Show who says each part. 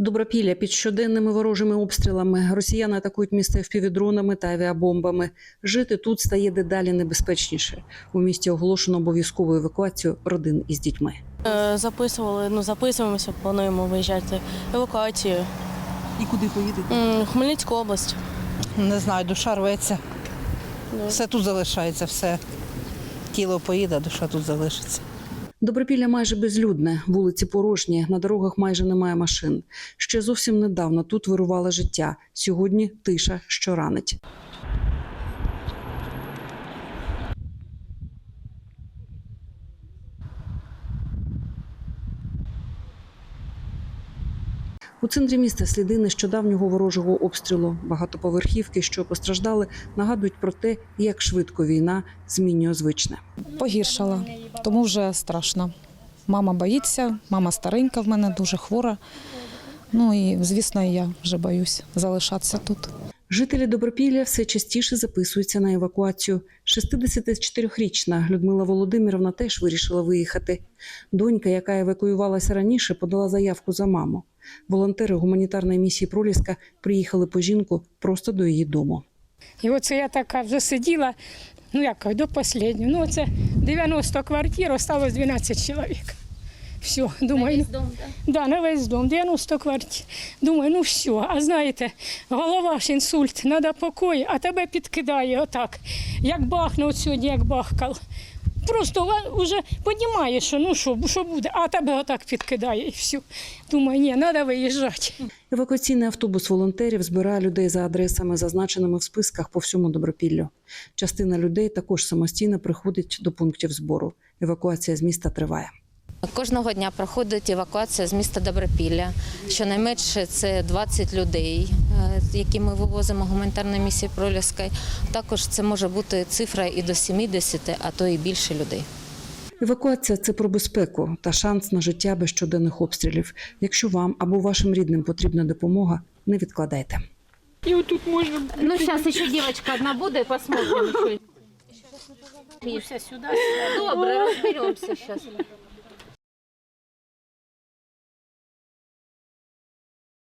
Speaker 1: Добропілля під щоденними ворожими обстрілами. Росіяни атакують місце впівдронами та авіабомбами. Жити тут стає дедалі небезпечніше. У місті оголошено обов'язкову евакуацію родин із дітьми.
Speaker 2: Е, Записували, ну записуємося, плануємо виїжджати. Евакуацію.
Speaker 1: І куди поїдете?
Speaker 2: Хмельницьку область.
Speaker 3: Не знаю, душа рветься. Все тут залишається, все. Тіло поїде, душа тут залишиться.
Speaker 1: Добропілля майже безлюдне, вулиці порожні, на дорогах майже немає машин. Ще зовсім недавно тут вирувало життя. Сьогодні тиша, що ранить. У центрі міста сліди нещодавнього ворожого обстрілу. Багатоповерхівки, що постраждали, нагадують про те, як швидко війна змінює звичне.
Speaker 4: погіршала, тому вже страшно. Мама боїться, мама старенька в мене дуже хвора. Ну і звісно, я вже боюсь залишатися тут.
Speaker 1: Жителі Добропілля все частіше записуються на евакуацію. 64-річна Людмила Володимирівна теж вирішила виїхати. Донька, яка евакуювалася раніше, подала заявку за маму. Волонтери гуманітарної місії Проліска приїхали по жінку просто до її дому.
Speaker 5: І оце я така вже сиділа, ну як до останнього. Ну, це 90 квартир, осталось 12 чоловік. Все, думаю, на весь дом, да? Да, на весь дом, 90 квартир. Думаю, ну все. А знаєте, голова ж інсульт, треба покої, а тебе підкидає отак. Як бахне от сьогодні, як бахкав. Просто вже розумієш, що ну що, що буде, а тебе отак підкидає і все. Думаю, ні, треба виїжджати.
Speaker 1: Евакуаційний автобус волонтерів збирає людей за адресами, зазначеними в списках по всьому Добропіллю. Частина людей також самостійно приходить до пунктів збору. Евакуація з міста триває.
Speaker 6: Кожного дня проходить евакуація з міста Добропілля. Щонайменше це 20 людей, е, які ми вивозимо гуманітарної місії Проліской. Також це може бути цифра і до 70, а то і більше людей.
Speaker 1: Евакуація це про безпеку та шанс на життя без щоденних обстрілів. Якщо вам або вашим рідним потрібна допомога, не відкладайте.
Speaker 5: І отут можна
Speaker 7: Ну, сейчас еще девочка одна будет, посмотрим. еще.
Speaker 5: сюди.
Speaker 7: Добре, разберемся сейчас.